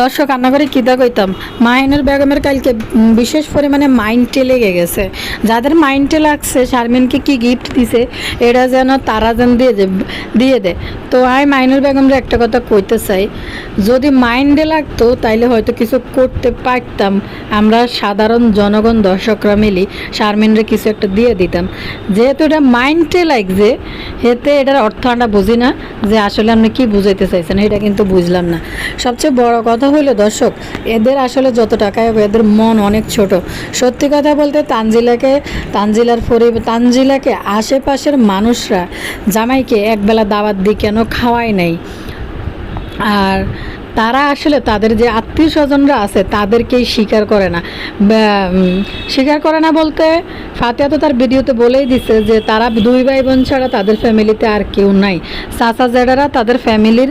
দর্শক রান্না করে কিতা কইতাম মাহিনুর বেগমের কালকে বিশেষ পরিমাণে মাইন্ডে লেগে গেছে। যাদের মাইন্ডে লাগছে, শারমিনকে কি গিফট দিছে এটা যেন তারা যেন দিয়ে দিয়ে দে। তো আমি মাইনুর বেগমরে একটা কথা কইতে চাই, যদি মাইন্ডে লাগতো, তাইলে হয়তো কিছু করতে পারতাম। আমরা সাধারণ জনগণ, দর্শকরা মিলি শারমিনরে কিছু একটা দিয়ে দিতাম। যেহেতু এটা মাইন্ডে লাগছে হেতে এটার অর্থ আমরা বুঝি না যে আসলে আপনি কি বুঝাইতে চাইছেন, এটা কিন্তু বুঝলাম না। সবচেয়ে বড় কথা হইল, দর্শক, এদের আসলে যত টাকা এদের মন অনেক ছোট। সত্যি কথা বলতে তানজিলাকে, তানজিলার পরিবার তানজিলাকে আশেপাশের মানুষরা জামাইকে একবেলা দাওয়াত দিয়ে কেন খাওয়াই নাই। আর তারা আসলে তাদের যে আত্মীয় স্বজনরা আছে, তাদেরকেই স্বীকার করে না। স্বীকার করে না বলতে ফাতিয়া তো তার ভিডিওতে বলেই দিছে যে তারা দুই ভাই বোন ছাড়া তাদের ফ্যামিলিতে আর কেউ নাই। চাচা জেডারা তাদের ফ্যামিলির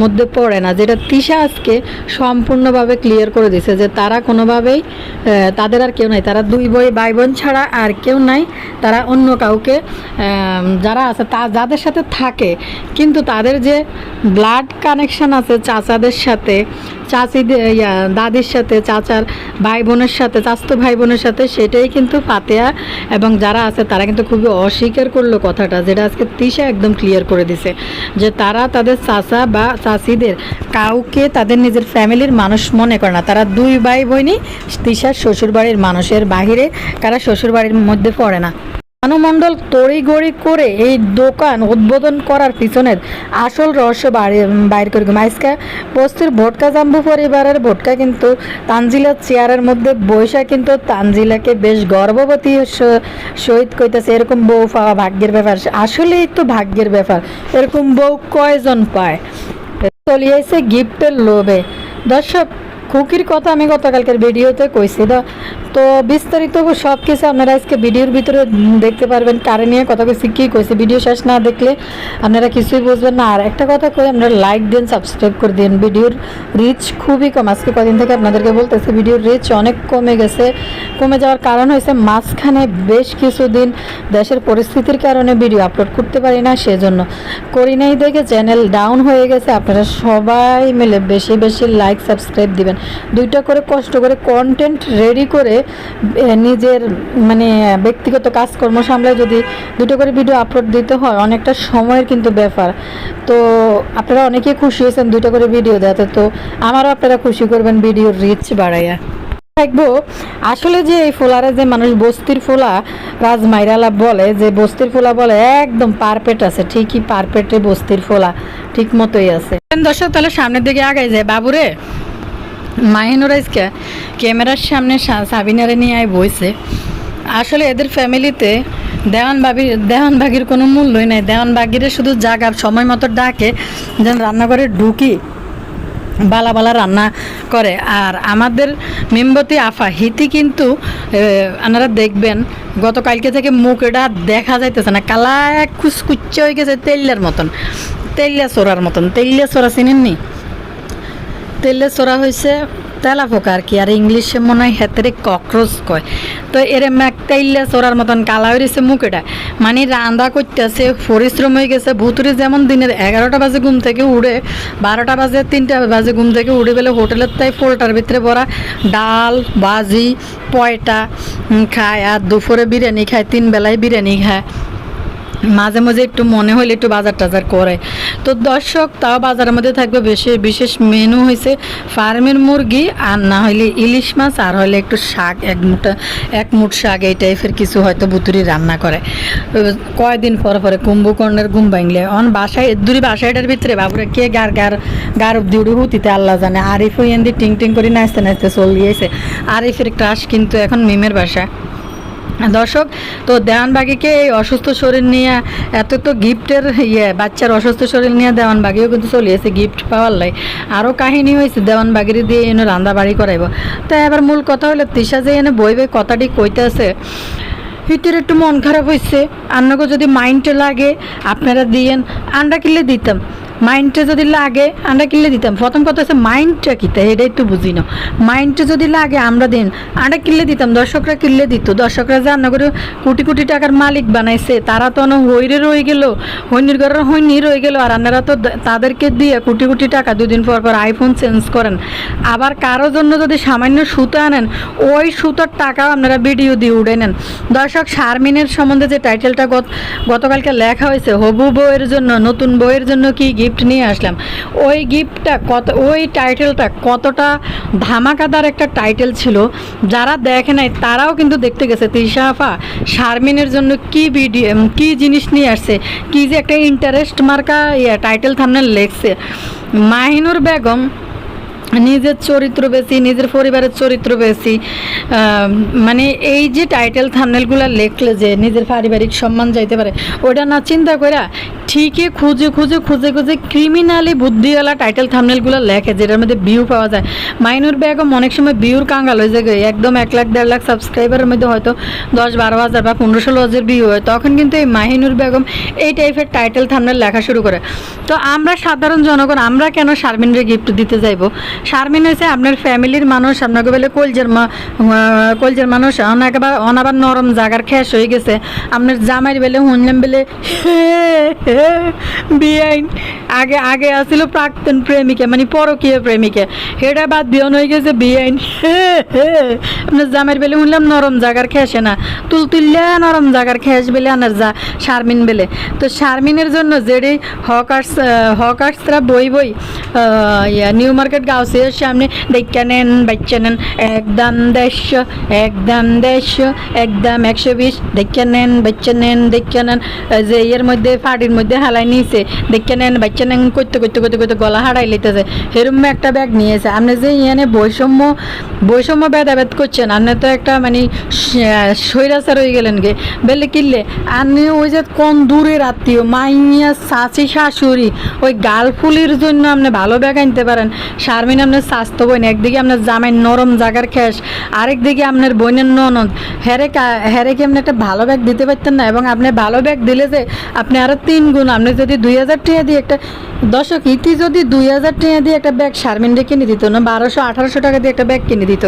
মধ্যে পড়ে না। যেটা তিশা আজকে সম্পূর্ণভাবে ক্লিয়ার করে দিছে যে তারা কোনোভাবেই তাদের আর কেউ নাই। তারা দুই বই ভাই বোন ছাড়া আর কেউ নাই। তারা অন্য কাউকে যারা আছে, তা, যাদের সাথে থাকে, কিন্তু তাদের যে ব্লাড কানেকশন আছে, চাচাদের সাথে চাচিদের ইয়া, দাদির সাথে, চাচার ভাই বোনের সাথে, চাচতো ভাই বোনের সাথে, সেটাই কিন্তু ফাতেয়া এবং যারা আছে তারা কিন্তু খুবই অস্বীকার করল কথাটা, যেটা আজকে তিশা একদম ক্লিয়ার করে দিছে, যে তারা তাদের চাচা বা চাচিদের কাউকে তাদের নিজের ফ্যামিলির মানুষ মনে করে না। তারা দুই ভাই বোনই তিশার শ্বশুরবাড়ির মানুষের বাহিরে, কারা শ্বশুরবাড়ির মধ্যে পড়ে না। অনুমণ্ডল তড়িগড়ি করে এই দোকান উদ্বোধন করার পিছনের আসল রহস্য বাইর করে মাইসকা বস্তির ভোটকা জাম্বু পরিবারের ভোটকা কিন্তু তানজিলার চেয়ারের মধ্যে বৈশা কিন্তু তানজিলাকে বেশ গর্ভবতী সহিত কইতেছে। এরকম বউ পাওয়া ভাগ্যের ব্যাপার। আসলেই তো ভাগ্যের ব্যাপার। এরকম বউ কয়জন পায়? চলিয়েছে গিফটের লোভে। দর্শক, খুকির কথা আমি গতকালকের ভিডিওতে কইছি। তো তো বিস্তারিত সব কিছু আপনারা আজকে ভিডিওর ভিতরে দেখতে পারবেন কারে নিয়ে কথা কইছি কী কইছি। ভিডিও শেষ না দেখলে আপনারা কিছুই বুঝবেন না। আর একটা কথা কই, আপনারা লাইক দিন সাবস্ক্রাইব করে দিন। ভিডিওর রিচ খুবই কম। আজকে কদিন থেকে আপনাদেরকে বলতেছি, ভিডিওর রিচ অনেক কমে গেছে। কমে যাওয়ার কারণ হয়েছে মাঝখানে বেশ কিছুদিন দেশের পরিস্থিতির কারণে ভিডিও আপলোড করতে পারি না, সেজন্য করি নাই দেখে চ্যানেল ডাউন হয়ে গেছে। আপনারা সবাই মিলে বেশি বেশি লাইক সাবস্ক্রাইব দিবেন। দুইটা করে কষ্ট করে কন্টেন্ট রেডি করে নিজের মানে ব্যক্তিগত কাজকর্ম সামলায় যদি দুটো করে ভিডিও আপলোড দিতে হয়, অনেকটা সময়ের কিন্তু ব্যাপার। তো আপনারা অনেকেই খুশি হয়েছেন দুটো করে ভিডিও দেওয়াতে। তো আমারও আপনারা খুশি করবেন ভিডিওর রিচ বাড়াইয়া। দেখব, আসলে যে এই ফোলারে যে মানুষ বস্তির ফোলা, রাজমাইরালা বলে, যে বস্তির ফোলা বলে, একদম পারপেট আছে, ঠিকই পারপেটে বস্তির ফোলা, ঠিক মতোই আছে। দর্শক, তাহলে সামনের দিকে আগাই যায়। বাবুরে মাহিনুর আজকে ক্যামেরার সামনে সাবিনারে নিয়ে আয় বইছে। আসলে এদের ফ্যামিলিতে দেওয়ান বাবির দেওয়ান বাগির কোনো মূল্যই নাই। দেওয়ান বাগিরে শুধু জাগা, সময় মতো ডাকে, যেন রান্নাঘরে ঢুকি বালা বালা রান্না করে। আর আমাদের মেমবতী আফা, হিতি কিন্তু আপনারা দেখবেন, গতকালকে থেকে মুখ এটা দেখা যাইতেছে না। কালা কুচকুচ্চে হয়ে গেছে তেলিয়ার মতন। তেলিয়া চোরার মতন। তেলিয়া চোরা চিনেননি? তেলে চোরা হয়েছে তেলা পোকা আর কি? আর ইংলিশে মনে হয় হেতেরে ককরোচ কয়। তো এরম এক তেইলে চোরার মতন কালা হয়েছে মুখেটা মানে রান্না করতেছে পরিশ্রম হয়ে গেছে। ভুতুরে যেমন দিনের এগারোটা বাজে ঘুম থেকে উড়ে বারোটা বাজে, তিনটা বাজে ঘুম থেকে উড়ে বেলে হোটেলের তাই পোলটার ভিতরে ভরা ডাল বাজি পয়টা খায়। আর দুপুরে বিরিয়ানি খায় তিন বেলায় বিরিয়ানি খায়। মাঝে মাঝে একটু মনে হলে একটু বাজার টাজার করে। তো দর্শক, তাও বাজারের মধ্যে থাকবে বেশি, বিশেষ মেনু হয়েছে ফার্মের মুরগি আর না হইলে ইলিশ মাছ, আর হইলে একটু শাক, এক মুঠা, এক মুঠ শাক, এই টাইপের কিছু হয়তো বুতুরি রান্না করে। কয়দিন পরে পরে কুম্ভকর্ণের ঘুম ভাঙলে। অন বাসায়, দূরি বাসায়টার ভিতরে বাবুরে কে গার গার গার অব্দি উড়ি হুতিতে আল্লাহ জানে। আরিফ হইয়ান্দি টিং টিং করে নাচতে নাচতে চল দিয়েছে আরিফের ক্রাশ কিন্তু এখন মিমের বাসায়। দর্শক, তো দেওয়ানবাগিকে এই অসুস্থ শরীর নিয়ে, এত তো গিফটের ইয়ে বাচ্চার অসুস্থ শরীর নিয়ে দেওয়ানবাগিও কিন্তু চলিয়েছে গিফট পাওয়ার লাই। আরও কাহিনী হয়েছে দেওয়ানবাগির দিয়ে এনে রান্না বাড়ি করাইব। তো এবার মূল কথা হলো, তিশা যে এনে বইবে কথাটি কইতে আছে হিতের একটু মন খারাপ হয়েছে আন্নাকে যদি মাইন্ডে লাগে, আপনারা দিয়েন। আন্ডা কিনলে দিতাম। মাইন্ডটা যদি লাগে, আমরা কিনলে দিতাম। প্রথম কথা হচ্ছে মাইন্ডটা কিতা এটা একটু বুঝি না। মাইন্ডটা যদি লাগে, আমরা দিন। আমরা কিনলে দিতাম, দর্শকরা কিনলে দিত। দর্শকরা জানা করে কোটি কোটি টাকার মালিক বানাইছে, তারা তো অনেক হইরে রয়ে গেল, হইনির ঘরের হইনি রয়ে গেল, আর আপনারা তো তাদেরকে দিয়ে কোটি কোটি টাকা দুদিন পর পর আইফোন চেঞ্জ করেন। আবার কারোর জন্য যদি সামান্য সুতো আনেন, ওই সুতোর টাকাও আপনারা ভিডিও দিয়ে উড়ে নেন। দর্শক, শারমিনের সম্বন্ধে যে টাইটেলটা গত গতকালকে লেখা হয়েছে, হবু বইয়ের জন্য, নতুন বইয়ের জন্য কি গিফট নিয়ে আসলাম। ওই গিফটটা কত ওই টাইটেলটা কতটা ধামাকাদার একটা টাইটেল ছিল, যারা দেখে নাই, তারাও কিন্তু দেখতে গেছে। তিশাফা শারমিনের জন্য কি ভিডিও কি জিনিস নিয়ে আসছে? কি যে একটা ইন্টারেস্ট মার্কা ইয়ে টাইটেল থামনে লেখছে। মাহিনুর বেগম নিজের চরিত্র বেশি, নিজের পরিবারের চরিত্র বেশি। মানে এই যে টাইটেল থামনেলগুলো লেখলে যে নিজের পারিবারিক সম্মান যাইতে পারে, ওটা না চিন্তা করে ঠিকই খুঁজে খুঁজে খুঁজে খুঁজে ক্রিমিনালি বুদ্ধিওয়ালা টাইটেল থামনেলগুলো লেখে, যেটার মধ্যে ভিউ পাওয়া যায়। মাইনুর বেগম অনেক সময় ভিউর কাঙ্গাল হয়ে যায়, একদম এক লাখ, দেড় লাখ সাবস্ক্রাইবারের মধ্যে হয়তো দশ, বারো হাজার বা পনেরো, ষোলো হাজার ভিউ হয়। তখন কিন্তু এই মাহিনুর বেগম এই টাইপের টাইটেল থামনেল লেখা শুরু করে। তো আমরা সাধারণ জনগণ, আমরা কেন শারমিনরে গিফট দিতে যাইবো? শারমিন হয়েছে আপনার ফ্যামিলির মানুষ, আপনাকে বলে কলজের কলজের মানুষ। অনাবার অনাবার নরম জাগার খ্যাস হয়ে গেছে। আপনার জামাইয়ের বেলে শুনলাম বেলে বিআইন আগে আগে আসছিল প্রাক্তন প্রেমিকা মানে পরকীয় প্রেমিকা। সেটা বাদ বিয়ন হয়ে গেছে বিআইন আপনার জামাইয়ের বেলে শুনলাম নরম জাগার খেসে না। তুল তুললে নরম জাগার খেস বেলে আনার যা শারমিন বেলে। তো শারমিনের জন্য যেটি হকার্স হকার্সরা বই বই নিউ মার্কেট গাউসের সামনে দেখা নেন, বাচ্চা নেন। একদম দেড়শো একদম দেড়শো একদম একশো বিশ। দেখা নেন, বাচ্চা নেন, দেখা নেন। যে ইয়ের মধ্যে ফাড়ির মধ্যে হালাই নিয়েছে দেখা নেন, বাচ্চা নেন, করতে করতে করতে করতে গলা হারাই লিতেছে সেরকম একটা ব্যাগ নিয়েছে আপনি যে ইয়ানে বৈষম্য বৈষম্য ভেদাভেদ করছেন, আপনি তো একটা মানে সৈরাচার হয়ে গেলেন গে। বেলে কিনলে আপনি ওই যে কোন দূরের আত্মীয়, মাইয়া, চাচি, শাশুড়ি, ওই গাল গালফুলির জন্য আপনি ভালো ব্যাগ আনতে পারেন। শারমিন আপনার স্বাস্থ্য বোন একদিকে আপনার জামাই নরম জাগার খ্যাস আরেক দিকে আপনার বোনের ননদ। হেরে হেরে কি আপনি একটা ভালো ব্যাগ দিতে পারতেন না? এবং আপনি ভালো ব্যাগ দিলে যে আপনি আরও তিন গুণ, আপনি যদি দুই হাজার টাকা দিয়ে একটা দর্শক, ইতি যদি দুই হাজার টাকা দিয়ে একটা ব্যাগ শারমিনরে কিনে দিত, না বারোশো, আঠারোশো টাকা দিয়ে একটা ব্যাগ কিনে দিত,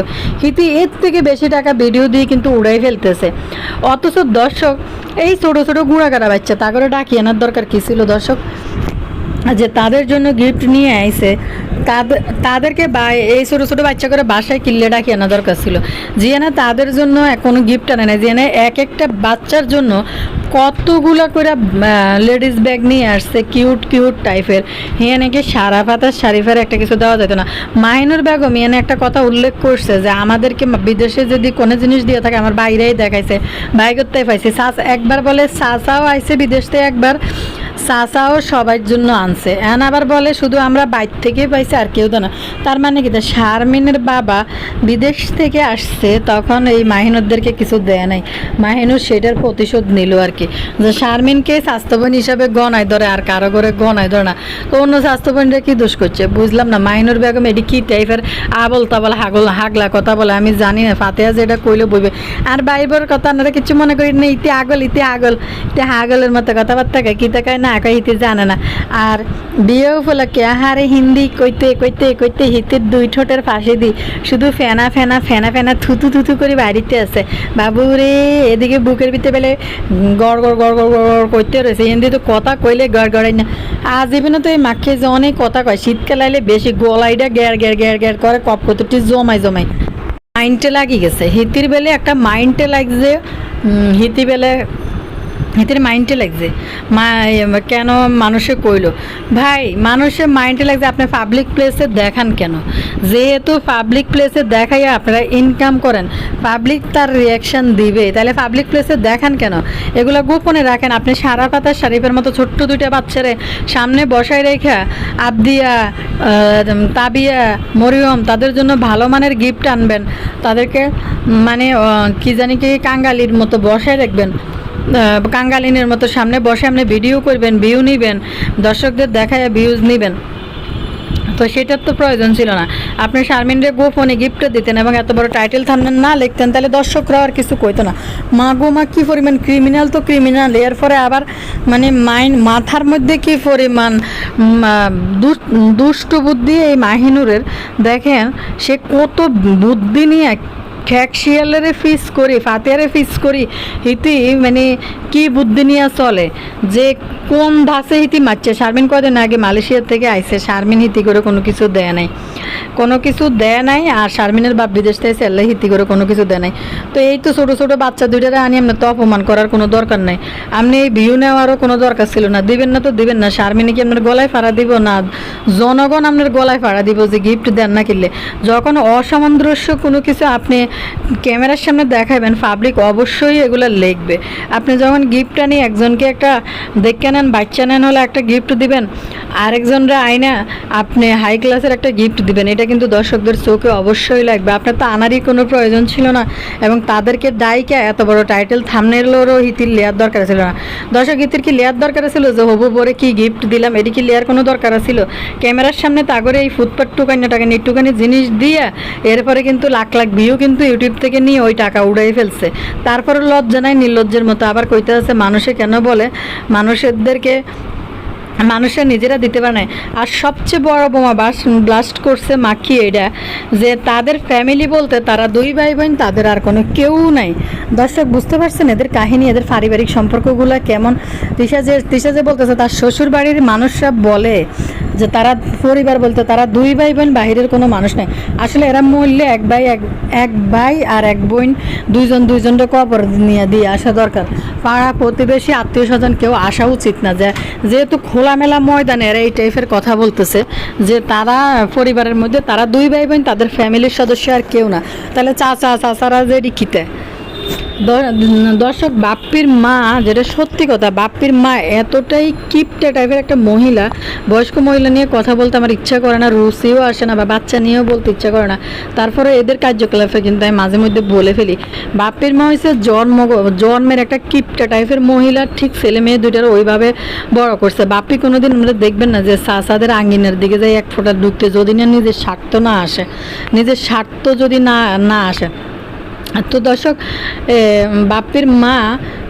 ইতি এর থেকে বেশি টাকা ভিডিও দিয়ে কিন্তু উড়াই ফেলতেছে। অথচ দর্শক, এই ছোটো ছোটো গুঁড়াগাড়া বাচ্চা তা করে ডাকিয়ে আনার দরকার কী ছিল দর্শক? যে তাদের জন্য গিফট নিয়ে আইছে তাদের তাদেরকে বা, এই ছোটো ছোটো বাচ্চা করে বাসায় কিনলে ডাকি আনা দরকার ছিল। জিয়ানা তাদের জন্য কোনো গিফট আনে না জিয়ানা এক একটা বাচ্চার জন্য কতগুলো করে লেডিস ব্যাগ নিয়ে আসছে কিউট কিউট টাইপের হিয়া নাকি সারা পাতার শারিফের একটা কিছু দেওয়া যেত না। মাইনুর বেগম ইয়ানে একটা কথা উল্লেখ করছে যে, আমাদেরকে বিদেশে যদি কোনো জিনিস দিয়ে থাকে, আমার বাইরেই দেখাইছে বাই করতে পাইছে। সাস একবার বলে, সাসাও আইছে বিদেশ থেকে একবার। চাচাও সবার জন্য আনছে। এখন আবার বলে, শুধু আমরা বাইর থেকে পাইছি আর কেউ তো না। তার মানে কি? শারমিনের বাবা বিদেশ থেকে আসছে, তখন এই মাহিনুরদেরকে কিছু দেয় নাই। মাহিনুর সেটার প্রতিশোধ নিল আর কি। যে শারমিনকে স্বাস্থ্যবান হিসাবে গনায় ধরে, আর কারও করে গনায় ধরে না। তো অন্য স্বাস্থ্যবানরা কি দোষ করছে? বুঝলাম না, মাহিনুর বেগম এটি কি টাইপের আবল তাবল হাগল, হাগলা কথা বলে? আমি জানি না, ফাতেহা যেটা কইলে বইবে আর বাইবের কথা আপনারা কিছু মনে করি না, ইতি আগল ইতি আগল, ইতি হাগলের মতো কথাবার্তা কি তাকায় না কয় ইতি জানে না। আর বিয়ে উপলক্ষে আহারে হিন্দি কইতে কইতে কইতে হিতের দুই ঠোঁটের ফাঁসি দি। শুধু ফেনা ফেনা ফেনা ফেনা থুতু থুতু করে বাড়িতে আছে। বাবু রে, এদিকে বুকের ভিতরে বেলে গড় গড় গড় গড় গড় করতে রয়েছে হিন্দি তো কথা কইলে গড় গড়াই না। আজীবনে তো এই মাখে যে অনেক কথা কয়, শীতকাল আইলে বেশি গলাইটা গ্যার গ্যার গ্যার গ্যার করে কপ কতটি জমাই জমাই মাইন্ডে লাগি গেছে। হিতির বেলে একটা মাইন্ডে লাগছে হিতি বেলে হিতির মাইন্ডে লাগছে। কেন মানুষে কইলো? ভাই, মানুষের মাইন্ডে লাগছে আপনি পাবলিক প্লেসে দেখান কেন? যেহেতু পাবলিক প্লেসে দেখাইয়া আপনারা ইনকাম করেন পাবলিক তার রিয়াকশন দিবে। তাহলে পাবলিক প্লেসে দেখান কেন? এগুলো গোপনে রাখেন। আপনি সারা পাতার শারিফের মতো ছোট্ট দুইটা বাচ্চারে সামনে বসায় রেখা, আবদিয়া তাবিয়া, মরিয়ম, তাদের জন্য ভালো মানের গিফট আনবেন। তাদেরকে মানে কি জানি কি কাঙ্গালির মতো বসায় রাখবেন। কাঙ্গালিনের মতো সামনে বসে আপনি ভিডিও করবেন ভিউ নিবেন, দর্শকদের দেখায় ভিউজ নিবেন। তো সেটার তো প্রয়োজন ছিল না। আপনি শারমিনরে গোপনে গিফট দিতেন এবং এত বড় টাইটেল থামনেন না লিখতেন, তাহলে দর্শকরা আর কিছু কইতো না। মা গো, মা, কী পরিমাণ ক্রিমিনাল তো ক্রিমিনাল এর পরে আবার মানে মাইন্ড মাথার মধ্যে কি পরিমাণ দুষ্ট বুদ্ধি এই মাহিনুরের। দেখেন, সে কত বুদ্ধি নিয়ে খ্যাক ফিস করি ফাতিয়ারে ফিস করি, হিতি মানে কি বুদ্ধি নিয়ে চলে? যে কোন ধাসে হিতি মারছে? শারমিন কদিন আগে মালয়েশিয়া থেকে আইসে শারমিন হিতি করে কোনো কিছু দেয় নাই। কোনো কিছু দেয় নাই আর শারমিনের বাপ বিদেশ থেকে সেল্লে হিতি করে কোনো কিছু দেয় নাই। তো এই তো ছোটো ছোটো বাচ্চা দুইটারে আনি আপনি তো অপমান করার কোনো দরকার নাই। আপনি এই ভিউ নেওয়ারও কোনো দরকার ছিল না। দিবেন না তো দিবেন না। শারমিনে কি আপনার গলায় ফাড়া দিব না? জনগণ আপনার গলায় ফাড়া দিব যে গিফট দেন না কিনলে। যখন অসামঞ্জস্য কোনো কিছু আপনি ক্যামেরার সামনে দেখাবেন পাবলিক অবশ্যই এগুলো লিখবে। আপনি যখন গিফট আনি একজনকে একটা দেখে নেন, বাচ্চা নেন হলে একটা গিফট দিবেন, আরেকজনরা আয়না আপনি হাই ক্লাসের একটা গিফট দিবেন, এটা কিন্তু দর্শকদের চোখে অবশ্যই লাগবে। আপনার তো আনারই কোনো প্রয়োজন ছিল না এবং তাদেরকে দায়িকা এত বড় টাইটেল থামনেলেরও হিতির লেয়ার দরকার ছিল না। দর্শক, হিতির কি লেয়ার দরকার ছিল যে হবু পরে কি গিফট দিলাম? এটি কি লেয়ার কোনো দরকার ছিল? ক্যামেরার সামনে তাগরে এই ফুটপাট টুকানি টাকানি একটুখানি জিনিস দিয়ে, এরপরে কিন্তু লাখ লাখ ভিউ কিন্তু ইউটিউব থেকে নিয়ে ওই টাকা উড়াই ফেলছে। তারপরে লজ্জা নাই, নির্লজ্জের মতো। আবার কইতে আছে, মানুষে কেন বলে? মানুষদেরকে মানুষের নিজেরা দিতে পারে আর সবচেয়ে বড় বোমা বাস ব্লাস্ট করছে মাখি এটা যে তাদের ফ্যামিলি বলতে তারা দুই ভাই বোন তাদের আর কোনো কেউ নাই। দর্শক, বুঝতে পারছেন এদের কাহিনী, এদের পারিবারিক সম্পর্কগুলো কেমন? তিশা যে তিশা যে বলতেছে, তার শ্বশুর বাড়ির মানুষরা বলে যে তারা পরিবার বলতে তারা দুই ভাই বোন বাহিরের কোনো মানুষ নেই। আসলে এরা মূল্যে এক ভাই, এক এক ভাই আর এক বোন, দুইজন দুইজনকে কবর নিয়ে দিয়ে আসা দরকার। পাড়া প্রতিবেশী আত্মীয় স্বজন কেউ আসা উচিত না। যে, যেহেতু খোলামেলা ময়দানে এরা এই টাইপের কথা বলতেছে যে তারা পরিবারের মধ্যে তারা দুই ভাই বোন, তাদের ফ্যামিলির সদস্য আর কেউ না। তাহলে চাচা, চাচারা যে রিখিতে দর্শক, বাপ্পির মা, যেটা সত্যি কথা, বাপ্পির মা এতটাই কিপটা টাইপের একটা মহিলা, বয়স্ক মহিলা নিয়ে কথা বলতে আমার ইচ্ছা করে না, রুচিও আসে না বা বাচ্চা নিয়েও বলতে ইচ্ছা করে না। তারপরে এদের কার্যকলাপে কিন্তু আমি মাঝে মধ্যে বলে ফেলি, বাপ্পির মা হয়েছে জন্ম, জন্মের একটা কিপটা টাইপের মহিলা, ঠিক ছেলে মেয়ে দুইটার ওইভাবে বড় করছে। বাপ্পি কোনোদিন আমরা দেখবেন না যে সাসাদের আঙ্গিনের দিকে যাই এক ফোঁটা ঢুকতে, যদি না নিজের স্বার্থ না আসে, নিজের স্বার্থ যদি না না আসে। তো দর্শক এ, বাপ্পির মা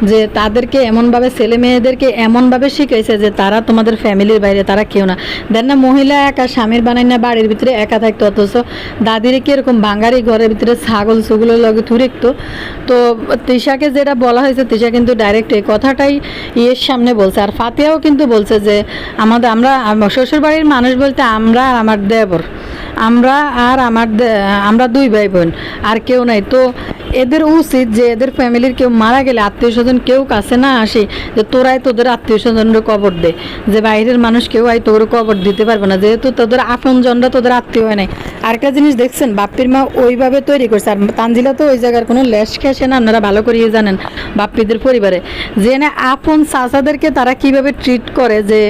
যে তাদেরকে এমনভাবে ছেলে মেয়েদেরকে এমনভাবে শিখাইছে যে তারা তোমাদের ফ্যামিলির বাইরে তারা কেউ না। দেন না মহিলা একা স্বামীর বানাই না বাড়ির ভিতরে একা থাকতো অথচ দাদিরে কি এরকম বাঙালি ঘরের ভিতরে ছাগল ছুগুলোর লগে থুরিকতো। তো তৃষাকে যেটা বলা হয়েছে তৃষা কিন্তু ডাইরেক্ট এই কথাটাই ইয়ের সামনে বলছে। আর ফাতিয়াও কিন্তু বলছে যে আমাদের আমরা শ্বশুর বাড়ির মানুষ বলতে আমরা আর আমার দেবর। আমরা আর আমার আমরা দুই ভাই বোন আর কেউ নাই। তো এদের উচিত যে এদের ফ্যামিলির কেউ মারা গেলে আত্মীয় স্বজন কেউ কাছে না আসে, যে তোরাই তোদের আত্মীয় স্বজনরা কবর দে। যে বাইরের মানুষ কেউ আই তোর কবর দিতে পারবে না, যেহেতু তোদের আপন জনরা তোদের আত্মীয় হয় নাই। আরেকটা জিনিস দেখছেন, বাপ্পির মা ওইভাবে তৈরি করছে, আর তানজিলা তো ওই জায়গার কোনো লেশ খেসে না, আপনারা ভালো করিয়ে জানেন বাপ্পিদের পরিবারে। যে না আপন চাচাদেরকে তারা কীভাবে ট্রিট করে যে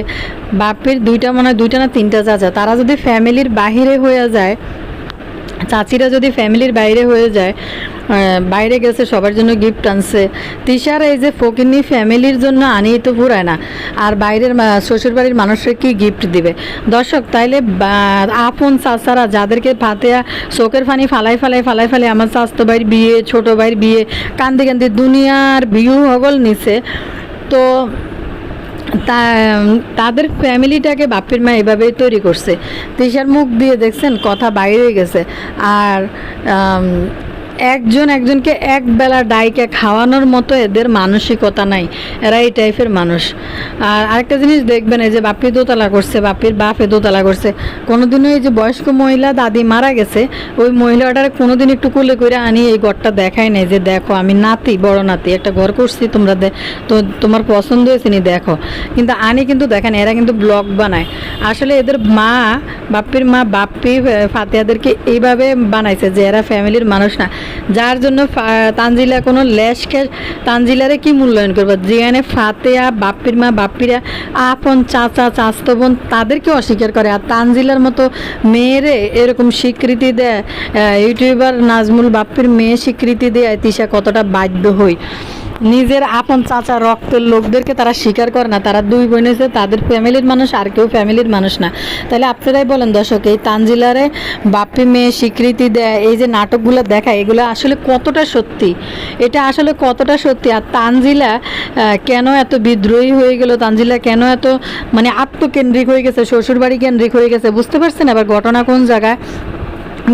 বাপ্পির দুইটা মনে হয় দুইটা না তিনটা চাচা, তারা যদি ফ্যামিলির বাহিরে হয়ে যায় চাচিরা যদি ফ্যামিলির বাইরে হয়ে যায় বাইরে গেছে, সবার জন্য গিফট আনছে। তিশার এই যে ফকিনি ফ্যামিলির জন্য আনি তো পুরায় না। আর বাইরের মা- শ্বশুরবাড়ির মানুষের কি গিফট দিবে? দর্শক, তাইলে আপন চাচারা যাদেরকে ফাতেয়া চোখের ফানি ফালাই ফালাই ফালাই ফালাই আমার স্বাস্থ্য ভাইয়ের বিয়ে, ছোট ভাইয়ের বিয়ে, কান্দি কান্দি দুনিয়ার ভিউ হগল নিছে তো তা তাদের ফ্যামিলিটাকে বাপের মা এভাবেই তৈরি করছে। তিশার মুখ দিয়ে দেখছেন, কথা বাইরে গেছে। আর একজন একজনকে এক বেলা ডাইকে খাওয়ানোর মতো এদের মানসিকতা নাই। এরা এই টাইপের মানুষ। আর আরেকটা জিনিস দেখবেন, এই যে বাপি দোতলা করছে, বাপির বাপে দোতলা করছে। কোনোদিনও এই যে বয়স্ক মহিলা দাদি মারা গেছে, ওই মহিলাটার কোনোদিন একটু কুলে করে আনি এই ঘরটা দেখায় নাই যে, দেখো, আমি নাতি, বড় নাতি, একটা ঘর করছি তোমরা তো তোমার পছন্দ হয়েছে নি, দেখো। কিন্তু আনি কিন্তু দেখেন, এরা কিন্তু ব্লগ বানায়। আসলে এদের মা বাপ্পির মা বাপ্পি ফাতেহাদেরকে এইভাবে বানাইছে যে, এরা ফ্যামিলির মানুষ না। যার জন্য তানজিলা কোনো খে তানজিলারে কি মূল্যায়ন করব? যেখানে ফাতেয়া, বাপ্পির মা, বাপ্পিরা, আপন চাচা চাস্তো বোন তাদেরকে অস্বীকার করে। আর তানজিলার মতো মেয়েরে এরকম স্বীকৃতি দেয় ইউটিউবার নাজমুল বাপ্পির মেয়ে স্বীকৃতি দেয়, তিশা কতটা বাধ্য হই। নিজের আপন চাচা রক্তের লোকদেরকে তারা স্বীকার করে না। তারা দুই বোন হয়েছে তাদের ফ্যামিলির মানুষ আর কেউ ফ্যামিলির মানুষ না। তাহলে আপনারাই বলেন দর্শক, এই তানজিলারে বাপি মেয়ে স্বীকৃতি দেয়, এই যে নাটকগুলো দেখায়, এগুলো আসলে কতটা সত্যি? এটা আসলে কতটা সত্যি? আর তানজিলা কেন এত বিদ্রোহী হয়ে গেল? তানজিলা কেন এত মানে আত্মকেন্দ্রিক হয়ে গেছে, শ্বশুরবাড়ি কেন্দ্রিক হয়ে গেছে, বুঝতে পারছেন? আবার ঘটনা কোন জায়গায়?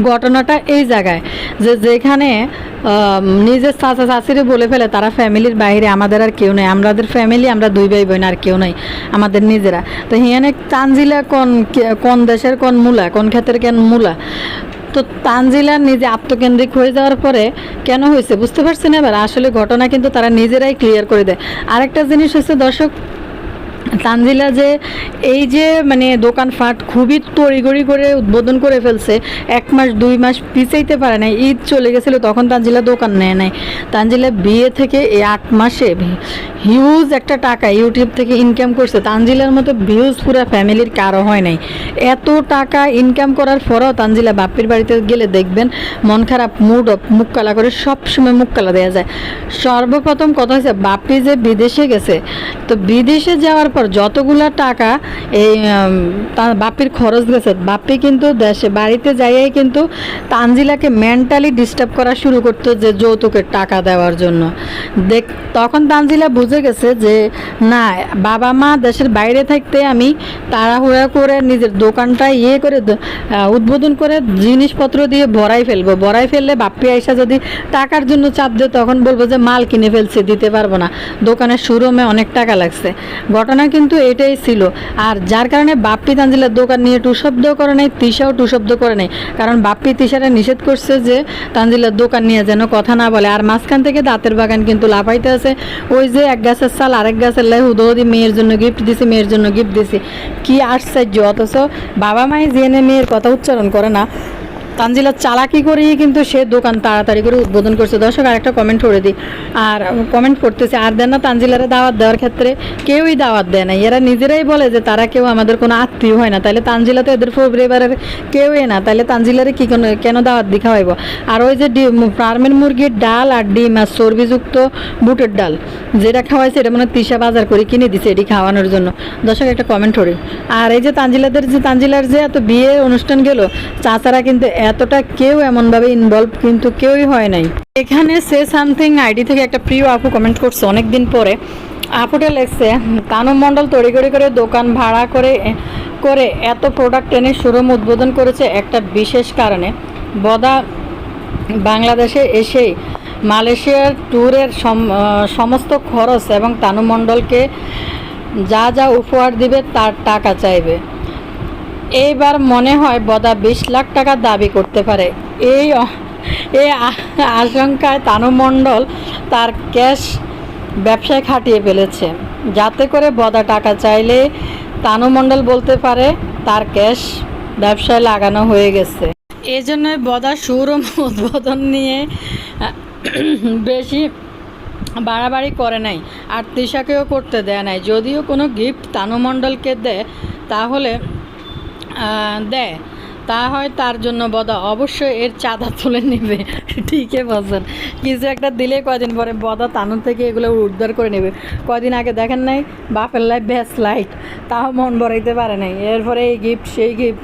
ঘটনাটা এই জায়গায় যে যেখানে নিজের চাচা চাচিরে বলে ফেলে, তারা ফ্যামিলির বাইরে, আমাদের আর কেউ নেই। আমাদের ফ্যামিলি আমরা দুই ভাই বোন, আর কেউ নেই, আমাদের নিজেরা। তো হিয়ানে তানজিলা কোন কোন দেশের কোন মূলা, কোন ক্ষেত্রের কেন মূলা? তো তানজিলা নিজে আত্মকেন্দ্রিক হয়ে যাওয়ার পরে কেন হয়েছে বুঝতে পারছেন এবার? আসলে ঘটনা কিন্তু তারা নিজেরাই ক্লিয়ার করে দেয়। আরেকটা জিনিস হচ্ছে দর্শক তানজিলা যে এই যে মানে দোকানপাট খুবই তড়িগড়ি করে উদ্বোধন করে ফেলছে, এক মাস, দুই মাস পিছাইতে পারে নাই, ঈদ চলে গেছিল, তখন তানজিলা দোকান নেয় নাই। তানজিলা বিয়ে থেকে এই আট মাসে হিউজ একটা টাকা ইউটিউব থেকে ইনকাম করছে। তানজিলার মতো ভিউজ পুরো ফ্যামিলির কারও হয় নাই। এত টাকা ইনকাম করার পরেও তানজিলা বাপির বাড়িতে গেলে দেখবেন মন খারাপ মুড মুখ কালা করে সবসময় মুখ কালা দেওয়া যায়। সর্বপ্রথম কথা হচ্ছে বাপি যে বিদেশে গেছে, তো বিদেশে যাওয়ার পর যতগুলা টাকা এই তার বাপির খরচ গেছে, বাপি কিন্তু দেশে, বাড়িতে যাইয়াই কিন্তু তানজিলাকে মেন্টালি ডিস্টার্ব করা শুরু করতো যে যৌতুকের টাকা দেওয়ার জন্য। দেখ, তখন তানজিলা বুঝে গেছে যে, না, বাবা মা দেশের বাইরে থাকতে আমি তাড়াহুড়া করে নিজের দোকানটা ইয়ে করে উদ্বোধন করে জিনিসপত্র দিয়ে ভরাই ফেলব। ভরাই ফেললে বাপ্পি আইসা যদি টাকার জন্য চাপ দেয়, তখন বলব যে মাল কিনে ফেলছে, দিতে পারব না। দোকানের শোরুমে অনেক টাকা লাগছে। ঘটনা কিন্তু এটাই ছিল। আর যার কারণে বাপ্পি তাঞ্জিলার দোকান নিয়ে টু শব্দ করে নাই, তিশাও টু শব্দ করে নাই। কারণ বাপ্পি তিশারা নিষেধ করছে যে তানজিলার দোকান নিয়ে যেন কথা না বলে। আর মাঝখান থেকে দাঁতের বাগান কিন্তু লাফাইতে আছে। ওই যে এক গাছের সাল আরেক গাছের লাই হুদোহদি মেয়ের জন্য গিফট দিছি, মেয়ের জন্য গিফট দিছি। কি আশ্চর্য! অথচ বাবা মাই জেনে মেয়ের কথা উচ্চারণ করে না। তানজিলা চালাকি করেই কিন্তু সে দোকান তাড়াতাড়ি করে উদ্বোধন করছে। দর্শক আর একটা কমেন্ট করে দিই। আর কমেন্ট করতেছে, আর দেন না তানজিলারে দাওয়াত দেওয়ার ক্ষেত্রে কেউই দাওয়াত দেয় না এরা নিজেরাই বলে যে তারা কেউ আমাদের কোনো আত্মীয় হয় না। তাহলে তানজিলা তো এদের পরিবারের কেউই না। তাহলে তানজিলারে কি কোনো, কেন দাওয়াত দি খাওয়াইব আর ওই যে ডিম, ফার্মের মুরগির ডাল আর ডিম আর চর্বিযুক্ত বুটের ডাল, যেটা খাওয়াইছে, এটা মনে তিশা বাজার করে কিনে দিছে এটি খাওয়ানোর জন্য। দর্শক, একটা কমেন্ট করি। আর এই যে তানজিলাদের যে, তানজিলার যে এত বিয়ে অনুষ্ঠান গেল, চাচারা কিন্তু এতটা কেউ এমনভাবে ইনভলভ কিন্তু কেউই হয় নাই। এখানে সে সামথিং আইডি থেকে একটা প্রিয় আপু কমেন্ট করছে অনেক দিন পরে। আপুটা লেখছে তানু মণ্ডল তড়িগড়ি করে দোকান ভাড়া করে করে এত প্রোডাক্ট এনে শোরুম উদ্বোধন করেছে একটা বিশেষ কারণে। বদা বাংলাদেশে এসেই মালয়েশিয়ার ট্যুরের সম- সমস্ত খরচ এবং তানু মণ্ডলকে যা যা উপহার দিবে তার টাকা চাইবে। এইবার মনে হয় বদা বিশ লাখ টাকা দাবি করতে পারে। এই এই আশঙ্কায় তানু মণ্ডল তার ক্যাশ ব্যবসায় খাটিয়ে ফেলেছে। যাতে করে বদা টাকা চাইলে তানু মণ্ডল বলতে পারে তার ক্যাশ ব্যবসায় লাগানো হয়ে গেছে। এই জন্যই বদা শোরুম উদ্বোধন নিয়ে বেশি বাড়াবাড়ি করে নাই, আর তৃষাকেও করতে দেয় নাই। যদিও কোনো গিফট তানু মণ্ডলকে দেয়, তাহলে দেয়। তা হয় তার জন্য বদা। অবশ্যই এর চাঁদা তুলে নেবে। ঠিকই বলছেন। কিছু একটা দিলে কদিন পরে বদা তানুর থেকে এগুলো উদ্ধার করে নেবে। কদিন আগে দেখেন নাই? বাপের লাইফ ব্যাস লাইট তাও মন বড়াইতে পারে নাই। এরপরে এই গিফট সেই গিফট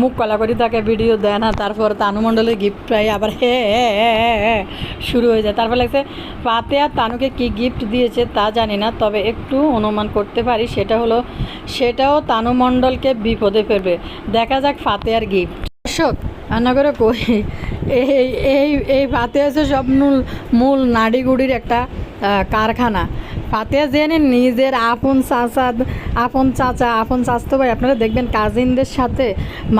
মুখ কলা করে তাকে ভিডিও দেয় না তারপর তানু মণ্ডলের গিফট পাই আবার হে শুরু হয়ে যায়। তারপর লাগছে পাতে আর তানুকে কি গিফট দিয়েছে তা জানি না, তবে একটু অনুমান করতে পারি, সেটা হলো, সেটাও তানু মণ্ডলকে বিপদে ফেলবে। দেখা যাক ফাতেহার গিফট। দর্শক রান্না করে কই, এই এই ফাতেহা হচ্ছে সব মূল নাড়িগুড়ির একটা কারখানা। ফাতেহা জেনে নিজের আপন চাচা আপন চাচা আপন চাচতো ভাই। আপনারা দেখবেন কাজিনদের সাথে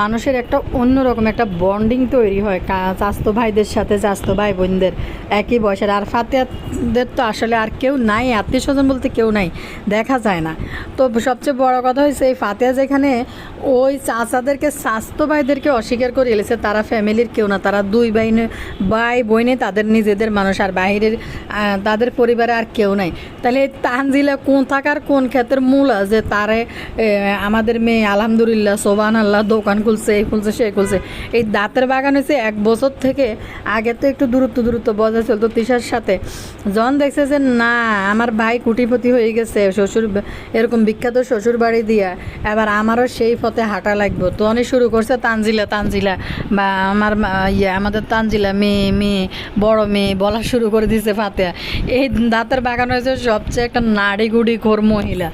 মানুষের একটা অন্যরকম একটা বন্ডিং তৈরি হয় চাচতো ভাইদের সাথে চাচতো ভাই বোনদের। একই বয়সের। আর ফাতেহাদের তো আসলে আর কেউ নাই আত্মীয় স্বজন বলতে কেউ নাই দেখা যায় না। তো সবচেয়ে বড় কথা হয়েছে এই ফাতেয়া যেখানে ওই চাচাদেরকে স্বাস্থ্য ভাইদেরকে অস্বীকার করে এলেছে তারা ফ্যামিলির কেউ না। তারা দুই বাইনে ভাই বইনে তাদের নিজেদের মানুষ আর বাইরের আহ, তাদের পরিবারে আর কেউ নাই। তাহলে তাহলে তানজিলা কোন থাকার কোন ক্ষেত্রের মূলা যে তারে আমাদের মেয়ে, আলহামদুলিল্লাহ সোবান আল্লাহ দোকান খুলছে, এই খুলছে সে খুলছে। এই দাঁতের বাগান হয়েছে এক বছর থেকে, আগে তো একটু দূরত্ব দূরত্ব, বজায় চলতো তিশার সাথে। যখন দেখছে যে, না, আমার ভাই কুটিপতি হয়ে গেছে, শ্বশুর, এরকম বিখ্যাত শ্বশুর বাড়ি দিয়া। এবার আমারও সেই পথে হাঁটা লাগবে। তো অনেক শুরু করছে তানজিলা তানজিলা। বা আমার ইয়ে আমাদের তানজিলা মেয়ে মেয়ে, বড় মেয়ে, বলা শুরু করে দিছে ফাতেহা। এই দাঁতের বাগান হয়েছে সবচেয়ে একটা নাড়ি গুড়ি ঘোর মহিলা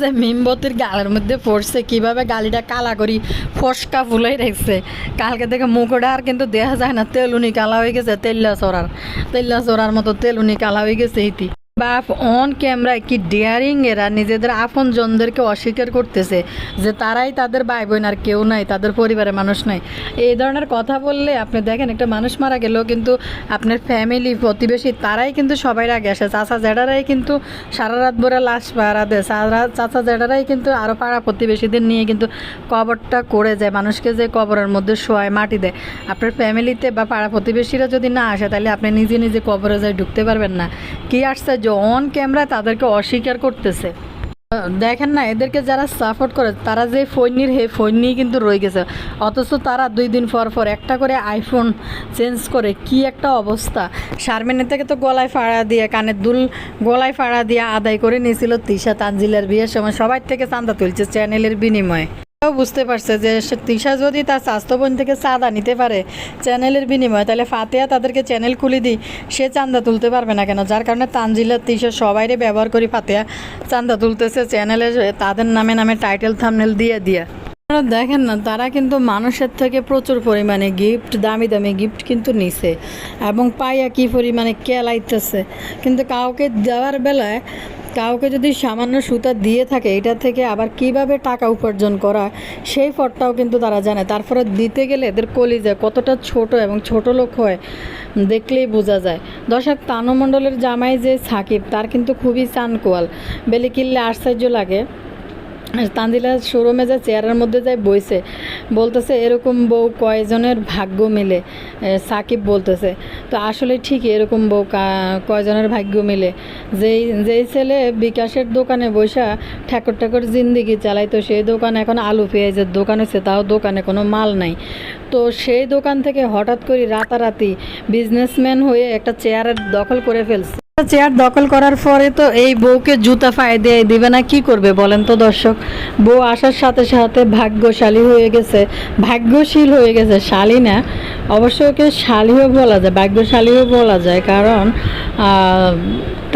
যে মিমবতির গালের মধ্যে পড়ছে কীভাবে গালিটা কালা করি ফসকা ফুলাই রাখছে কালকে থেকে মুখটা আর কিন্তু দেখা যায় না, তেলুনি কালা হয়ে গেছে, তেল্লা চড়ার তেল্লা চড়ার মতো তেলুনি কালা হয়ে গেছে ইতি। বাপ অন ক্যামেরায় কি ডেয়ারিং এরা নিজেদের আপন জনদেরকে অস্বীকার করতেছে যে তারাই তাদের ভাই বোন আর কেউ নাই, তাদের পরিবারের মানুষ নাই। এই ধরনের কথা বললে আপনি দেখেন একটা মানুষ মারা গেলেও কিন্তু আপনার ফ্যামিলি প্রতিবেশী তারাই কিন্তু সবাই আগে আসে। চাচা জেডারাই কিন্তু সারা রাত ভরে লাশ পাহারা দেয়। চাচা জেডারাই কিন্তু আরও পাড়া প্রতিবেশীদের নিয়ে কিন্তু কবরটা করে যায়। মানুষকে যে কবরের মধ্যে শোয়ায়, মাটি দেয়। আপনার ফ্যামিলিতে বা পাড়া প্রতিবেশীরা যদি না আসে, তাহলে আপনি নিজে নিজে কবরে যায়, ঢুকতে পারবেন না। কি আশ্চর্য অন ক্যামেরায় তাদেরকে অস্বীকার করতেছে। দেখেন না, এদেরকে যারা সাপোর্ট করে, তারা যে ফৈনির হে ফৈনি কিন্তু রয়ে গেছে। অথচ তারা দুই দিন পর পর একটা করে আইফোন চেঞ্জ করে, কি একটা অবস্থা। শারমিনের থেকে তো গলায় ফাড়া দিয়ে, কানের দুল গলায় ফাড়া দিয়ে আদায় করে নিয়েছিল তিশা তানজিলের বিয়ের সময়। সবাই থেকে চাঁদা তুলছে চ্যানেলের বিনিময়ে। বুঝতে পারছে যে তিশা যদি তার স্বাস্থ্যবোন থেকে চাঁদা নিতে পারে চ্যানেলের বিনিময়ে, তাহলে ফাতেহা তাদেরকে চ্যানেল খুলে দিই, সে চাঁদা তুলতে পারবে না কেন? যার কারণে তানজিলা, তিশা সবাইরে ব্যবহার করি ফাতেহা চাঁদা তুলতেছে চ্যানেলের তাদের নামে নামে টাইটেল, থামনেল দিয়ে দিয়া। আপনারা দেখেন না, তারা কিন্তু মানুষের থেকে প্রচুর পরিমাণে গিফট দামি দামি গিফট কিন্তু নিছে এবং পাইয়া কি পরিমাণে কেলাইতেছে। কিন্তু কাউকে দেওয়ার বেলায় কাউকে যদি সামান্য সুতা দিয়ে থাকে, এটা থেকে আবার কীভাবে টাকা উপার্জন করা, সেই ফটটাও কিন্তু তারা জানে। তারপরে দিতে গেলে এদের কলিজা কতটা ছোট এবং ছোট লোক হয়, দেখলেই বোঝা যায়। দর্শক তানুমণ্ডলের জামাই যে সাকিব, তার কিন্তু খুবই চানকোয়াল। বেলে কিনলে আশ্চর্য লাগে। তানজিলা শোরুমে যে চেয়ারের মধ্যে যায় বইছে, বলতেছে এরকম বউ কয়জনের ভাগ্য মিলে সাকিব বলতেছে। তো আসলে ঠিকই এরকম বউ কয়জনের ভাগ্য মিলে। যেই যেই ছেলে বিকাশের দোকানে বসা ঠাকুর ঠাকুর জিন্দিগি চালাইতো সেই দোকান এখন আলু পেঁয়াজের দোকান হচ্ছে তাও দোকানে কোনো মাল নাই। তো সেই দোকান থেকে হঠাৎ করে রাতারাতি বিজনেসম্যান হয়ে একটা চেয়ারের দখল করে ফেলছে। চেয়ার দখল করার পরে তো এই বউকে জুতা ফায় দিয়ে দিবে না, কি করবে বলেন তো দর্শক? বউ আসার সাথে সাথে ভাগ্যশালী হয়ে গেছে। ভাগ্যশীল হয়ে গেছে, শালী না। অবশ্য ওকে শালীও বলা যায়, ভাগ্যশালীও বলা যায়, কারণ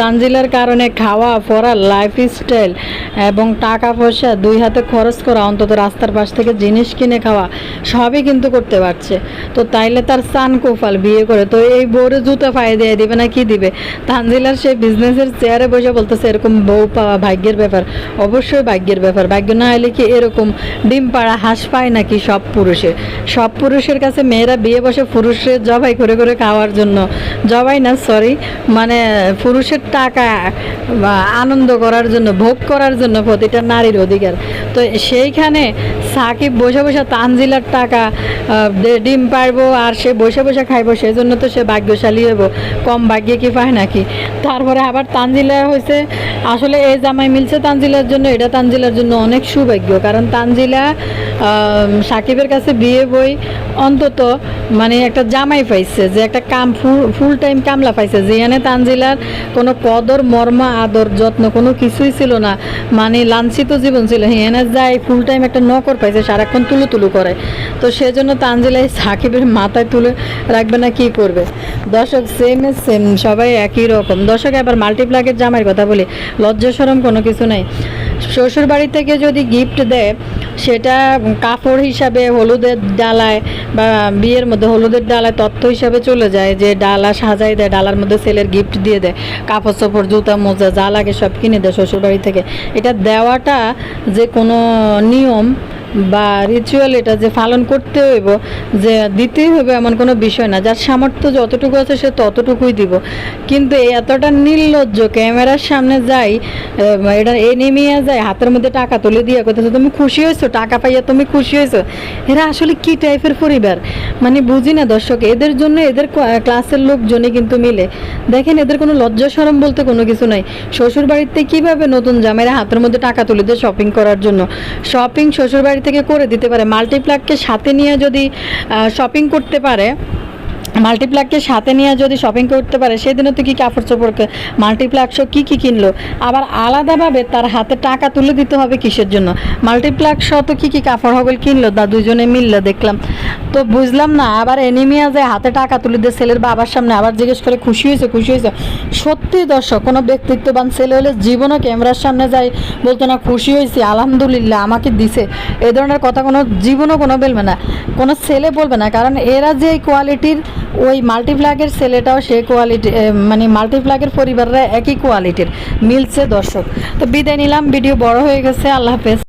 তানজিলার কারণে খাওয়া, পড়া লাইফ স্টাইল এবং টাকা পয়সা দুই হাতে খরচ করা, অন্তত রাস্তার পাশ থেকে জিনিস কিনে খাওয়া, সবই কিন্তু করতে পারছে। তো তাইলে তার সান কোফাল বিয়ে করে, তো এই বউরে জুতো পায়ে দিয়ে দিবে না কি দিবে? তানজিলার সেই বিজনেসের চেয়ারে বসে বলতেছে, এরকম বউ পাওয়া ভাগ্যের ব্যাপার, অবশ্যই ভাগ্যের ব্যাপার। ভাগ্য না হলে কি এরকম ডিম পাড়া হাঁস পায় নাকি সব পুরুষের? সব পুরুষের কাছে মেয়েরা বিয়ে বসে পুরুষের জবাই করে করে খাওয়ার জন্য। জবাই না সরি মানে পুরুষের টাকা আনন্দ করার জন্য, ভোগ করার জন্য প্রতিটা নারীর অধিকার। তো সেইখানে সাকিব বসে বসে তানজিলার টাকা ডিম পারব আর সে বসে বসে খাইবো সেই জন্য তো সে ভাগ্যশালী হইব। কম ভাগ্যে কি পায় নাকি? তারপরে আবার তানজিলা হয়েছে আসলে এই জামাই মিলছে তানজিলার জন্য, এটা তানজিলার জন্য অনেক সৌভাগ্য। কারণ তানজিলা সাকিবের কাছে বিয়ে বই অন্তত মানে একটা জামাই পাইছে, যে একটা কাম ফুল টাইম কামলা পাইছে। যেখানে তানজিলার কোনো কদর মর্মা, আদর, যত্ন কোনো কিছুই ছিল না। মানে লাঞ্ছিত জীবন ছিল। হিয়ানে যায় ফুল টাইম একটা নকর পাইছে, সারাক্ষণ তুলু তুলু করে। তো সেজন্য তানজিলা এই সাকিবের মাথায় তুলে রাখবে না, কি করবে? দর্শক সেম সেম সবাই একই রকম। দর্শক, এবার মাল্টিপ্লাগের জামাই কথা বলি। লজ্জা সরম কোনো কিছু নাই। শ্বশুর বাড়ি থেকে যদি গিফট দেয়, সেটা কাপড় হিসাবে হলুদের ডালায় বা বিয়ের মধ্যে হলুদের ডালায় তথ্য হিসাবে চলে যায় যে ডালা সাজাই দেয়, ডালার মধ্যে ছেলের গিফট দিয়ে দেয়, কাপড় চোপড়, জুতা মোজা যা লাগে সব কিনে দেয় শ্বশুর বাড়ি থেকে। এটা দেওয়াটা যে কোনো নিয়ম বা রিচুয়াল এটা যে পালন করতে হইব, যে দিতেই হবে এমন কোনো বিষয় না। যার সামর্থ্য যতটুকু আছে সে ততটুকুই দিব। কিন্তু এতটা নির্লজ্জ ক্যামেরার সামনে যাই এটা এনিমিয়া যায়, হাতের মধ্যে টাকা তুলে দিয়ে কোথাও তুমি খুশি হয়েছো টাকা পাইয়া তুমি খুশি হয়েছো এরা আসলে কি টাইপের পরিবার? মানে বুঝি না দর্শক, এদের জন্য এদের ক্লাসের লোকজনই কিন্তু মিলে। দেখেন, এদের কোনো লজ্জা সরম বলতে কোনো কিছু নাই। শ্বশুর বাড়িতে কীভাবে নতুন জামাইরা হাতের মধ্যে টাকা তুলে দিয়ে শপিং করার জন্য? শপিং শ্বশুর বাড়ি থেকে করে দিতে পারে। মাল্টিপ্লাককে সাথে নিয়ে যদি শপিং করতে পারে মাল্টিপ্লাককে সাথে নিয়ে যদি শপিং করতে পারে, সেদিনও তো কি কাপড় চোপড় মাল্টিপ্লাক্সও কী কী কিনলো? আবার আলাদাভাবে তার হাতে টাকা তুলে দিতে হবে কিসের জন্য? মাল্টিপ্লাক্স তো কী কী কাপড় হগল কিনলো? দা দুজনে মিললো, দেখলাম। তো বুঝলাম না, আবার এনিমিয়া যায় হাতে টাকা তুলে দিয়ে ছেলের বাবার সামনে আবার জিজ্ঞেস করে, খুশি হয়েছে খুশি হয়েছে? সত্যি দর্শক, কোনো ব্যক্তিত্ববান ছেলে হলে জীবনও ক্যামেরার সামনে যায়, বলতো না, খুশি হয়েছি, আলহামদুলিল্লাহ, আমাকে দিছে। এ ধরনের কথা কোনো জীবনও কোনো বলবে না। কোনো ছেলে বলবে না, কারণ এরা যে কোয়ালিটির ওই মাল্টিপ্লাগের ছেলেটাও সে কোয়ালিটি মানে মাল্টিপ্লাগের পরিবাররা একই কোয়ালিটির মিলছে দর্শক। তো বিদায় নিলাম ভিডিও বড় হয়ে গেছে, আল্লাহ হাফেজ।